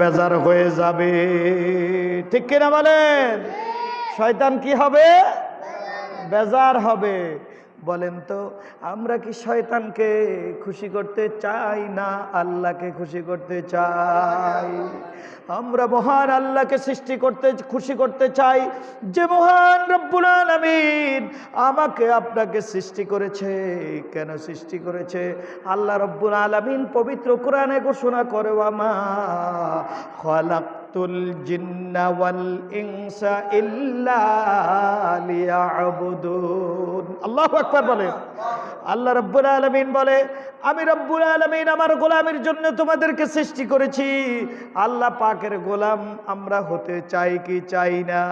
বেজার হয়ে যাবে। ঠিক কিনা বলেন? শয়তান কি হবে। বেজার হবে। বলেন তো, আমরা কি শয়তানকে খুশি করতে চাই না আল্লাহকে খুশি করতে চাই? আমরা মহান আল্লাহকে সৃষ্টি করতে, খুশি করতে চাই যে মহান রব্বুল আলামিন আমাকে আপনাকে সৃষ্টি করেছে। কেন সৃষ্টি করেছে? আল্লাহ রব্বুল আলামিন পবিত্র কোরআনে ঘোষণা করে আমা ওয়াল ইনসা ইল্লা লিয়াবুদুন। আল্লাহু আকবার বলে। আল্লাহ রব্বুল আলামিন বলে, আমি রব্বুল আলামিন আমার গোলামের জন্য তোমাদেরকে সৃষ্টি করেছি। আল্লাহ পাকের গোলাম আমরা হতে চাই কি চাই না।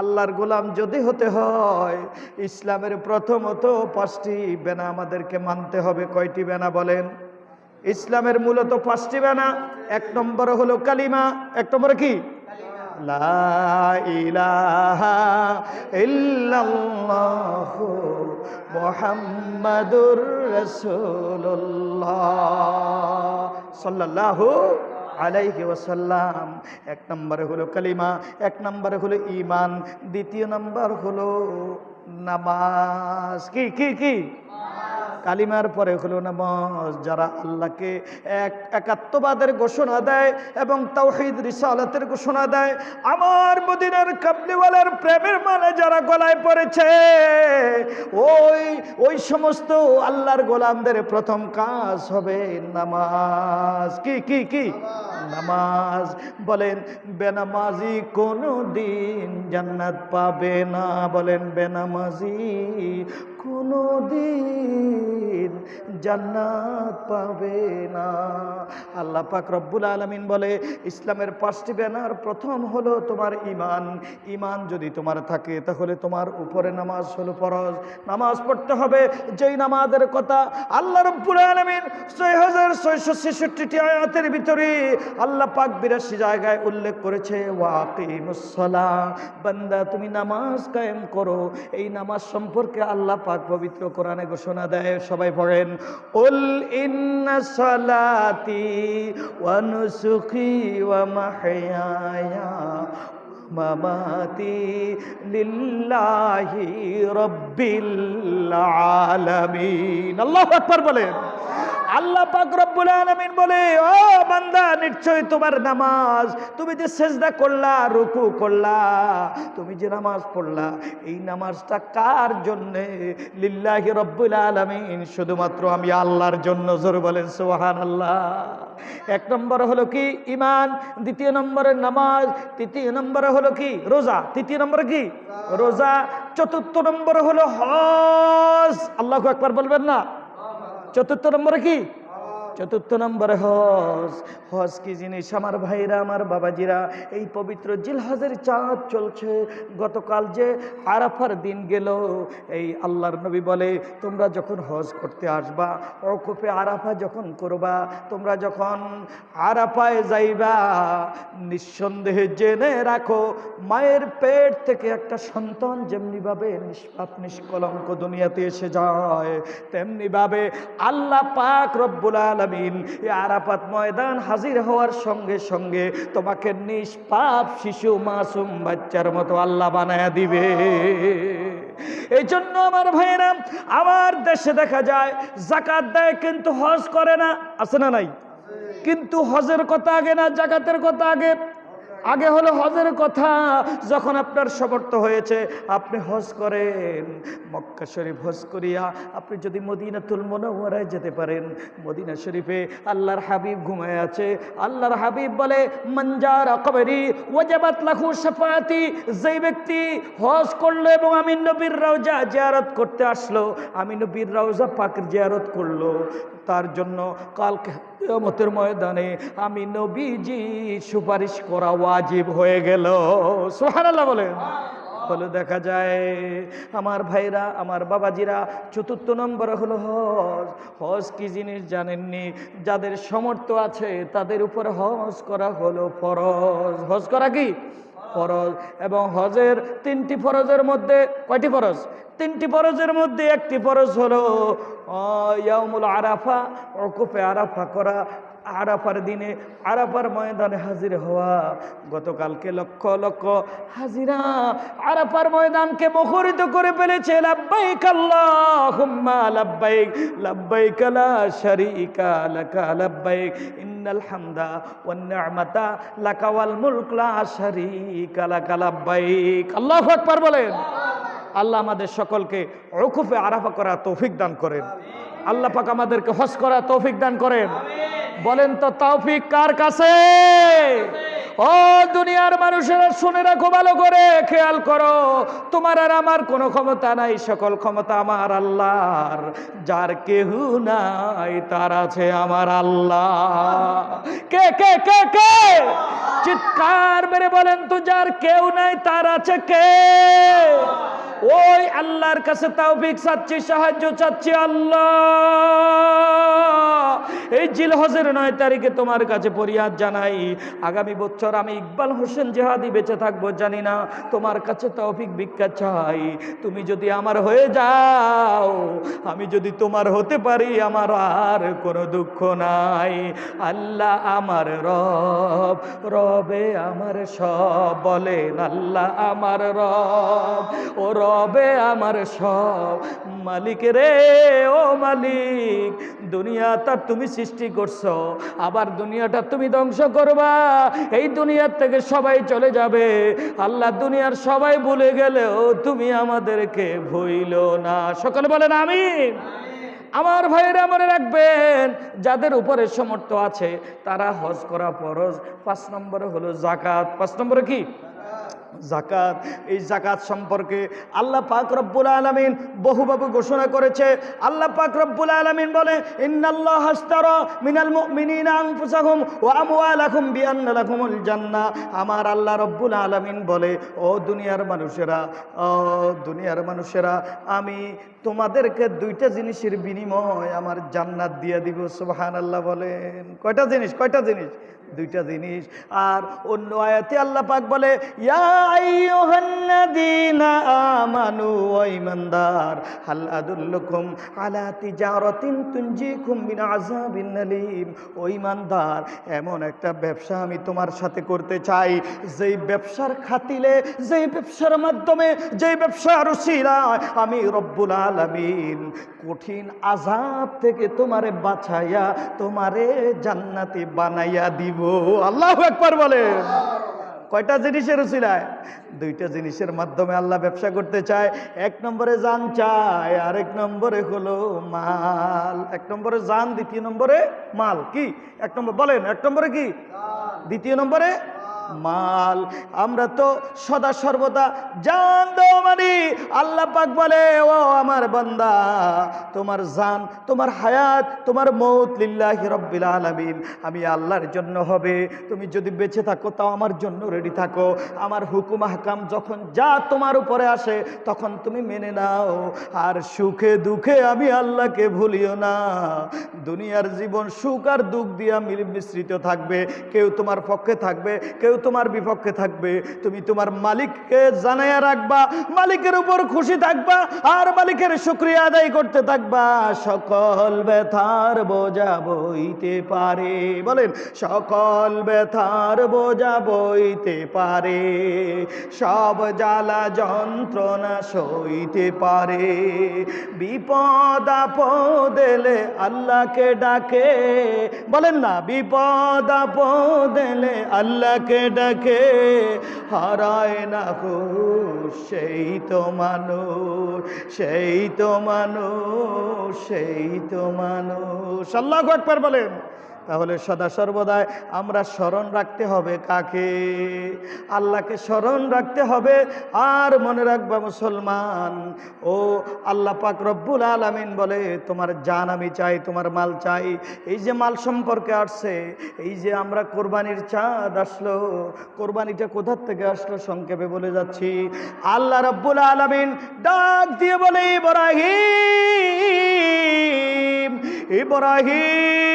আল্লাহর গোলাম যদি হতে হয়, ইসলামের প্রথমত পাঁচটি বেনা আমাদেরকে মানতে হবে। কয়টি বেনা বলেন? ইসলামের মূলত পাঁচটি বেনা। এক নম্বর হলো কালিমা, এক নম্বর কি? মুহাম্মাদুর সাল্লাল্লাহু এক নম্বরে হলো কালিমা, এক নম্বরে হলো ইমান দ্বিতীয় নম্বর হলো নামাজ। কি কি কি? কালিমার পরে হলো নামাজ, যারা আল্লাহকে এক একাত্মবাদের ঘোষণা দেয় এবং তাওহিদ রিসালাতের ঘোষণা দেয়, আমার মদিনার কাবলিওয়ালার প্রেমের মানে যারা গলায় পড়েছে, ওই ওই সমস্ত আল্লাহর গোলামদের প্রথম কাজ হবে নামাজ। কি কি কি? নামাজ। বলেন, বেনামাজি কোনো দিন জান্নাত পাবে না। বলেন, বেনামাজি কোনো দিন জান্নাত পাবে না। আল্লাহ পাক রব্বুল আলমিন বলে, ইসলামের পাঁচটি ব্যানার, প্রথম হলো তোমার ইমান ইমান যদি তোমার থাকে, তাহলে তোমার উপরে নামাজ হলো ফরজ। নামাজ পড়তে হবে, যেই নামাজের কথা আল্লাহ রব্বুল আলমিন ছয় হাজার ছয়শো ছেষট্টিটি আয়াতের ভিতরে আল্লাহ পাক বিরাশি জায়গায় উল্লেখ করেছে ওয়াকিমুসলা বান্দা, তুমি নামাজ কায়েম করো। এই নামাজ সম্পর্কে আল্লাহ পাক পবিত্র কোরআনে ঘোষণা দেয়, সবাই পড়েন, উল ইন্না সালাতি ওয়া নুসুকি ওয়া মাহইয়ায়া মামাতি লিল্লাহি রব্বিল আলামিন। আল্লাহু আকবার বলেন। আল্লাহ পাক রব্বুল আলামিন বলে, ও বান্দা নিশ্চয় তোমার নামাজ, তুমি যে সেজদা করলা, রুকু করলা, তুমি যে নামাজ পড়লা, এই নামাজটা কার জন্যে? লিল্লাহি রব্বুল আলামিন, শুধুমাত্র আমি আল্লাহর জন্য জোর বলেন সুবহান আল্লাহ এক নম্বর হলো কি? ইমান দ্বিতীয় নম্বরে নামাজ। তৃতীয় নম্বরে হলো কি? রোজা। তৃতীয় নম্বরে কি? রোজা। চতুর্থ নম্বরে হলো হজ। আল্লাহ একবার বলবেন না? চতুর্থ নম্বরে কি? চতুর্থ নম্বরে হজ। হজ কি জিনিস? আমার ভাইরা, আমার বাবাজিরা, এই পবিত্র জিল হজের চাঁদ চলছে। গতকাল যে আরাফার দিন গেল, এই আল্লাহর নবী বলে, তোমরা যখন হজ করতে আসবা অকুপে আরাফা যখন করবা, তোমরা যখন আরাফায় যাইবা, নিঃসন্দেহে জেনে রাখো, মায়ের পেট থেকে একটা সন্তান যেমনিভাবে নিষ্পাপ, নিষ্কলঙ্ক দুনিয়াতে এসে যায়, তেমনিভাবে আল্লাহ পাক রব্বুল আলমিন, এ আরাফাত ময়দান হাজির হওয়ার সঙ্গে সঙ্গে তোমাকে নিষ্পাপ শিশু মাসুম বাচ্চার মতো আল্লাহ বানায় দিবে। এই জন্য আমার ভাইয়েরা, আমার দেশে দেখা যায়, জাকাত দেয় কিন্তু হজ করে না, আছে না নাই? কিন্তু হজের কথা আগে না, জাকাতের কথা আগে? আগে হলো হজের কথা, যখন আপনার সমর্থ হয়েছে, আপনি হজ করেন, মক্কা শরীফ হজ করিয়া আপনি যদি মদিনাতুল মনোহরায় যেতে পারেন, মদিনা শরীফে আল্লাহর হাবিব ঘুমায় আছে, আল্লাহর হাবিব বলে মঞ্জার কবেরি ওয়াজাবাত লাখু সাফাতি যেই ব্যক্তি হজ করল এবং আমি নবীর রওজা জিয়ারত করতে আসলো, আমি নবীর রওজা পাক জিয়ারত করল তার জন্য কালকে মতের ময়দানে আমি নবীজি সুপারিশ করা ওয়াজিব হয়ে গেল। সোহানাল্লাহ বলেন। বলে দেখা যায়। আমার ভাইরা আমার বাবাজিরা চতুর্থ নম্বর হলো হজ। হজ কি জিনিস জানেননি? যাদের সমর্থ আছে তাদের উপর হজ করা হলো ফরজ। হজ করা কি? ফরজ। এবং হজের তিনটি ফরজের মধ্যে কয়টি ফরজ? তিনটি ফরজের মধ্যে একটি ফরজ হলো আহ, ইয়াউমুল আরাফা অকুফে আরাফা করা আরাফার দিনে, আরাফার ময়দানে হাজির হওয়া। গতকালকে লক্ষ লক্ষ হাজিরা আরাফার ময়দানকে মুখরিত করে ফেলেছে। লাব্বাইক আল্লাহুম্মা, লাব্বাইক লাব্বাইক লা শারীকা বলেন। আল্লাহ আমাদের সকলকে রকুফে আরাফা করা তৌফিক দান করেন। আল্লাহ পাক আমাদেরকে হজ করা তৌফিক দান করেন। বলেন তো তৌফিক কার কাছে? ও দুনিয়ার মানুষেরা শুনে রাখো, ভালো করে খেয়াল করো। তোমার আর আমার কোনো ক্ষমতা নাই, সকল ক্ষমতা আমার আল্লাহর। যার কেহু নাই, তার আছে আমার আল্লাহ। কে কে কে কে? চিৎকার মেরে বলেন তো, যার কেউ নাই, তার আছে কে? ওই আল্লাহর কাছে তৌফিক চাচ্ছি, সাহায্য চাচ্ছি, আল্লাহ। এই জিল হজের নয় তারিখে তোমার কাছে ফরিয়াদ জানাই। আগামী বছর আমি ইকবাল হোসেন জেহাদি বেঁচে থাকব, জানি না তোমার কাছে তৌফিক ভিক্ষা চাই। তুমি যদি আমার হয়ে যাও, আমি যদি তোমার হতে পারি, আমার আর কোনো দুঃখ নাই। আল্লাহ আমার রব, রবে আমার সব, বলেন আল্লাহ আমার রব, ও রবে আমার সব। মালিক রে, ও মালিক, দুনিয়া তার তুমি সৃষ্টি করছ, আবার দুনিয়াটা তুমি ধ্বংস করবা। এই দুনিয়ার থেকে সবাই চলে যাবে। আল্লাহ দুনিয়ার সবাই ভুলে গেলেও তুমি আমাদেরকে ভইল না। সকলে বলেন আমি আমার ভাইয়েরা মনে রাখবেন, যাদের উপরে সমর্থ আছে, তারা হজ করা ফরজ। পাঁচ নম্বরে হলো জাকাত পাঁচ নম্বরে কি? জাকাত এই জাকাত সম্পর্কে আল্লাহ পাক রব্বুল আলামিন বহুভাবে ঘোষণা করেছে। আল্লাহ পাক রব্বুল আলামিন বলে, ইন্নাল্লাহ হাস্তারা মিনাল বিআন্না লাকুমুল জান্নাহ। আমার আল্লাহ রব্বুল আলামিন বলে, ও দুনিয়ার মানুষেরা, ও দুনিয়ার মানুষেরা, আমি তোমাদেরকে দুইটা জিনিসের বিনিময় আমার জান্নাত দিয়ে দিব। সুবহানাল্লাহ বলেন। কয়টা জিনিস? কয়টা জিনিস? দুইটা জিনিস। আর অন্য আয়াতে আল্লাহ পাক বলে, ইয়া মিন এমন একটা ব্যবসা আমি তোমার সাথে করতে চাই। যেই ব্যবসার খাতিলে, যেই ব্যবসার মাধ্যমে, যেই ব্যবসার আমি রব্বুল আলামিন কঠিন আযাব থেকে তোমারে বাঁচাইয়া তোমারে জান্নাতি বানাইয়া দিব। আল্লাহু আকবার বলেন। কয়টা জিনিসের উচিলায়? দুইটা জিনিসের মাধ্যমে আল্লাহ ব্যবসা করতে চায়। এক নম্বরে জান চায় এক নম্বরে হলো মাল। এক নম্বরে যান দ্বিতীয় নম্বরে মাল। কি? এক নম্বর বলেন এক নম্বরে কি? দ্বিতীয় নম্বরে মাল। আমরা তো সদা সর্বদা জান দো মানে। আল্লাহ পাক বলে, ও আমার বান্দা, তোমার জান, তোমার হায়াত, তোমার মৌত লিল্লাহি রব্বিল আলামিন। আমি আল্লাহর জন্য হবে। তুমি যদি বেঁচে থাকো, তাও আমার জন্য রেডি থাকো। আমার হুকুম হাকাম যখন যা তোমার উপরে আসে, তখন তুমি মেনে নাও। আর সুখে দুঃখে আমি আল্লাহকে ভুলিও না। দুনিয়ার জীবন সুখ আর দুঃখ দিয়া মিশ্রিত থাকবে। কেউ তোমার পক্ষে থাকবে, কেউ তোমার বিপক্ষে থাকবে। তুমি তোমার মালিককে জানাইয়া রাখবা, মালিকের উপর খুশি থাকবা, আর মালিকের শুক্রিয়া আদায় করতে থাকবা। সকল ব্যথার বোঝা বইতে পারে। বলেন, সকল ব্যথার বোঝা বইতে পারে। সব জ্বালা যন্ত্রণা সইতে পারে। বিপদ আপদেলে আল্লাহকে ডাকে। বলেন না, বিপদ আপদেলে আল্লাহকে ডাকে, হারায় না হুশ সেই তো মানুষ, সেই তো মানুষ, সেই তো মানুষ। আল্লাহ একবার বলেন। তাহলে সদা সর্বদাই আমরা স্মরণ রাখতে হবে কাকে? আল্লাহকে স্মরণ রাখতে হবে। আর মনে রাখবা মুসলমান, ও আল্লাহ পাক রব্বুল আলামিন বলে, তোমার জান আমি চাই, তোমার মাল চাই। এই যে মাল সম্পর্কে আসছে, এই যে আমরা কোরবানির চাঁদ আসলো, কোরবানিটা কোথার থেকে আসলো সংক্ষেপে বলে যাচ্ছি। আল্লাহ রব্বুল আলামিন ডাক দিয়ে বলে, ইব্রাহিম ইব্রাহিম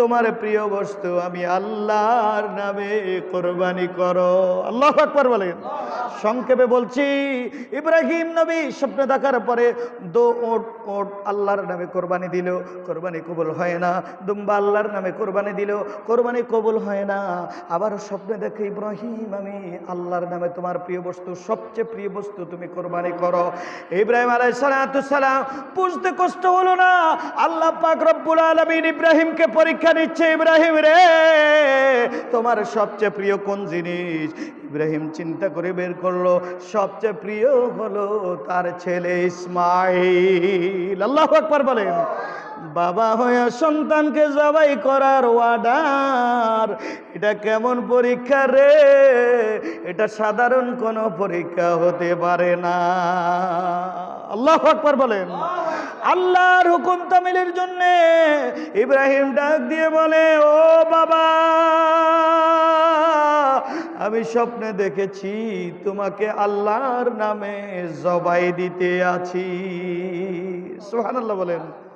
তোমার প্রিয় বস্তু, আমি আল্লাহর নামে কোরবানি করো। আল্লাহ আকবার বলেন। সংক্ষেপে বলছি, ইব্রাহিম নবী স্বপ্নে দেখার পরে দো ওট ওট আল্লাহর নামে কোরবানি দিল, কোরবানি কবুল হয় না। দুম্বা আল্লাহর নামে কোরবানি দিল, কোরবানি কবুল হয় না। আবার স্বপ্নে দেখে, ইব্রাহিম, আমি আল্লাহর নামে তোমার প্রিয় বস্তু, সবচেয়ে প্রিয় বস্তু তুমি কোরবানি করো। ইব্রাহিম আলাই সালাম বুঝতে কষ্ট হলো না। আল্লাহ পাক রব্বুল আলমিন ইব্রাহিমকে পরীক্ষা নিচ্ছে ইব্রাহিম রে। তোমার সবচেয়ে প্রিয় কোন জিনিস? ইব্রাহিম চিন্তা করে বের করল, সবচেয়ে প্রিয় হলো তার ছেলে ইসমাইল। আল্লাহ আকবর বলেন। বাবা হয়ে সন্তানকে জবাই করার ওয়ার্ডার এটা কেমন পরীক্ষা রে? এটা সাধারণ কোনো পরীক্ষা হতে পারে না। আল্লাহ আকবার বলেন। আল্লাহর হুকুম তামিলের জন্য ইব্রাহিম ডাক দিয়ে বলে, ও বাবা, আমি স্বপ্নে দেখেছি তোমাকে আল্লাহর নামে জবাই দিতে আছি। সোহানাল্লাহ বলেন।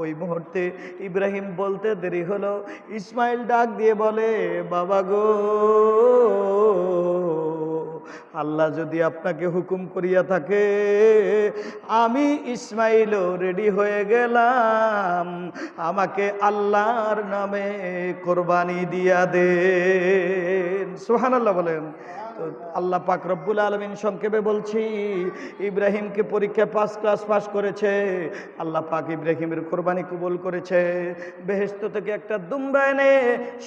ওই মুহূর্তে ইব্রাহিম বলতে দেরি হলো। ইসমাইল ডাক দিয়ে বলে, বাবা গো, আল্লাহ যদি আপনাকে হুকুম করিয়া থাকে, আমি ইসমাইলও রেডি হয়ে গেলাম। আমাকে আল্লাহর নামে কোরবানি দিয়া দেন। সোহান আল্লাহ বলেন। আল্লাহ পাক রব্বুল আলমিন সংক্ষেপে বলছি, ইব্রাহিমকে পরীক্ষা পাস ক্লাস পাস করেছে, আল্লাহ পাক ইব্রাহিমের কোরবানি কবুল করেছে বেহেস্ত থেকে একটা দুম্বা এনে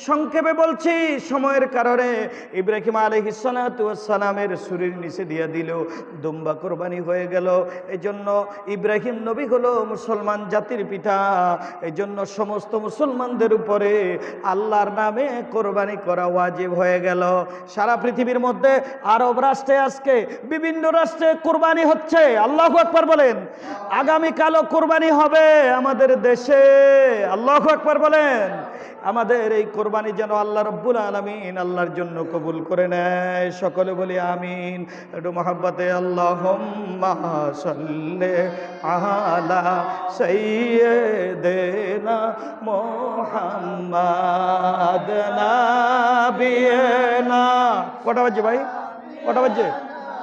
সংক্ষেপে বলছি, সময়ের কারণে ইব্রাহিম আলহিসালামের শরীর নিচে দিয়ে দিল, দুম্বা কোরবানি হয়ে গেল। এই জন্য ইব্রাহিম নবী হলো মুসলমান জাতির পিতা এই জন্য সমস্ত মুসলমানদের উপরে আল্লাহর নামে কোরবানি করা ওয়াজিব হয়ে গেল। সারা পৃথিবীর মধ্যে আরব রাষ্ট্রে আজকে বিভিন্ন রাষ্ট্রে কোরবানি হচ্ছে। আল্লাহ আকবার বলেন, আগামীকালও কোরবানি হবে আমাদের দেশে। আল্লাহ আকবার বলেন, আমাদের এই কোরবানি যেন আল্লাহ রব্বুল আলমিন আল্লাহর জন্য কবুল করে নেয়। সকলে বলি, আমিন। একটু মহাব্বতে আল্লাহ আলা সৈয়দেনা মোহাম্মদ নাবিয়েনা। কটা বাজছে ভাই? কটা বাজছে?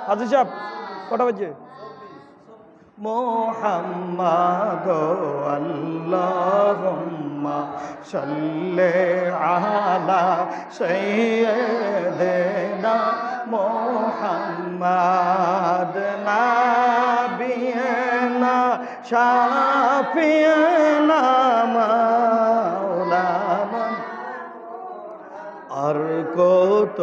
হাজির সাহেব, কটা বাজছে? মোহাম্মদ আল্লাহুম্মা সাল্লি আলা সাইয়্যিদিনা মোহাম্মদ নাবিয়না শাফিয়না মাওলানা আর কত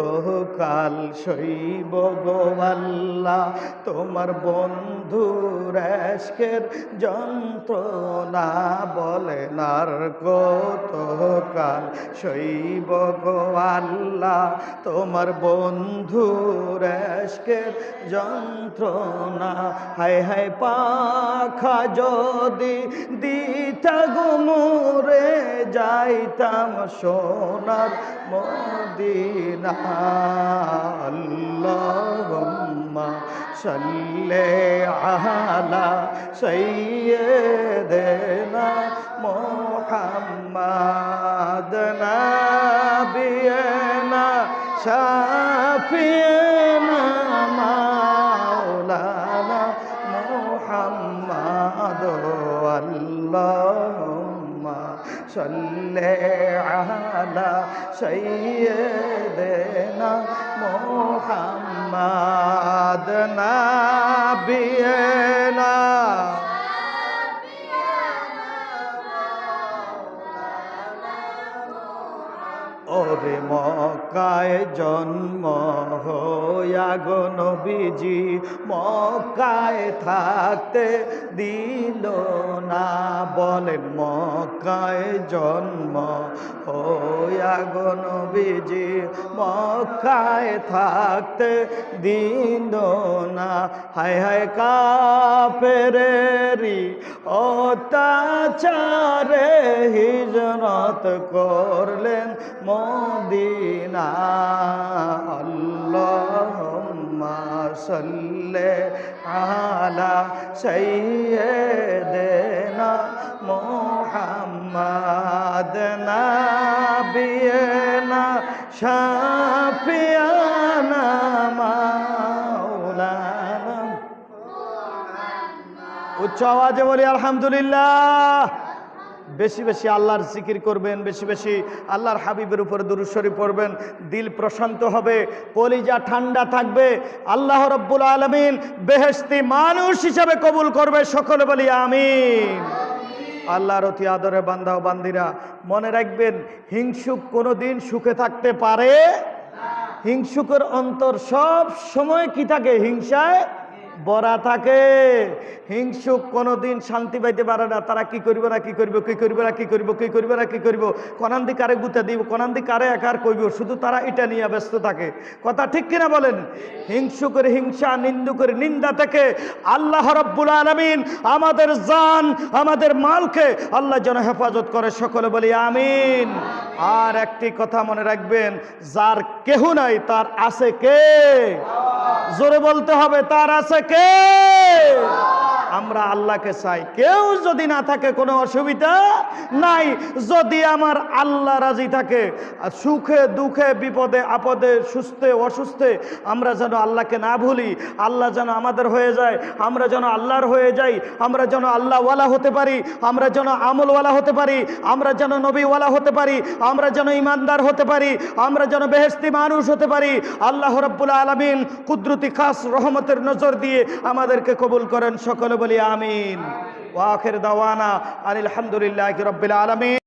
কাল শৈব গোয়াল্লা তোমার বন্ধু রেস্কের যন্ত্রণা বলেন আর কত কাল শৈব গোয়াল্লা তোমার বন্ধু রেস্কের যন্ত্রণা, হায় হায় পাখা যদি দিতা গুমরে যাইতাম সোনার মদিনা আল্লাহুম্মা সাল্লি আলা সাইয়্যিদিনা মুহাম্মাদ নাবিয়ানা শাফিয়ানা মাওলানা মুহাম্মাদ আল্লাহুম্মা সাল্লি আলা সাইয়্যিদিনা মুহাম্মাদ নাবিয়ানা ওরে মকায় জন্ম হইয়া গো নবীজি মকায় থাকতে দিল না বলেন মকায় জন্ম হইয়া গো নবীজি মকায় থাকতে দিল না। হায় হায় কাপেরেরি অত্যাচারে হিজরত করলেন মদিনা। আল্লাহুম্মা সাল্লি আলা সাইয়্যিদিনা মোহাম্মদ নাবিয়েনা শাফিয়ানা মাওলানা উচ্চ আওয়াজে বলি আলহামদুলিল্লাহ। বেশি বেশি আল্লাহর জিকির করবেন, বেশি বেশি আল্লাহর হাবিবের উপর দুরুস্বরী পড়বেন, দিল প্রশান্ত হবে, কলিজা ঠান্ডা থাকবে, আল্লাহ রব্বুল আলমিন বেহেস্তি মানুষ হিসাবে কবুল করবে, সকলে বলি আমিন। আল্লাহর অতি আদরে বান্ধা ও বান্দিরা, মনে রাখবেন, হিংসুক কোনো দিন সুখে থাকতে পারে হিংসুকের অন্তর সব সময় কি থাকে? হিংসায় বরা থাকে। হিংসুক কোনোদিন শান্তি পাইতে পারে না। তারা কি করবে না, কি করবে কি করবে না, কি করব, কি করবে না, কি করব? কনান্দি কারে গুতে দিব কনান্দি কারে একার কইব? শুধু তারা এটা নিয়ে ব্যস্ত থাকে। কথা ঠিক কিনা বলেন? হিংসুকের হিংসা, নিন্দুকের নিন্দা থেকে আল্লাহ রব্বুল আলমিন আমাদের জান, আমাদের মালকে আল্লাহ যেন হেফাজত করে। সকলে বলি আমিন। আর একটি কথা মনে রাখবেন, যার কেহ নাই, তার আছে কে? জোরে বলতে হবে তার আছে কে? আমরা আল্লাহকে চাই। কেউ যদি না থাকে কোনো অসুবিধা নাই। যদি আমার আল্লাহ রাজি থাকে, সুখে, দুঃখে, বিপদে, আপদে, সুস্থে, অসুস্থে, আমরা যেন আল্লাহকে না ভুলি, আল্লাহ যেন আমাদের হয়ে যায়, আমরা যেন আল্লাহর হয়ে যাই, আমরা যেন আল্লাহওয়ালা হতে পারি, আমরা যেন আমলওয়ালা হতে পারি, আমরা যেন নবীওয়ালা হতে পারি, আমরা যেন ইমানদার হতে পারি, আমরা যেন বেহেস্তি মানুষ হতে পারি। আল্লাহ রব্বুল আলমিন কুদরতি খাস রহমতের নজর দিয়ে আমাদেরকে কবুল করেন। সকলে বলি আমিন। ওয়াখের দাওয়ানা আনিল আলহামদুলিল্লাহ রবিল আলমিন।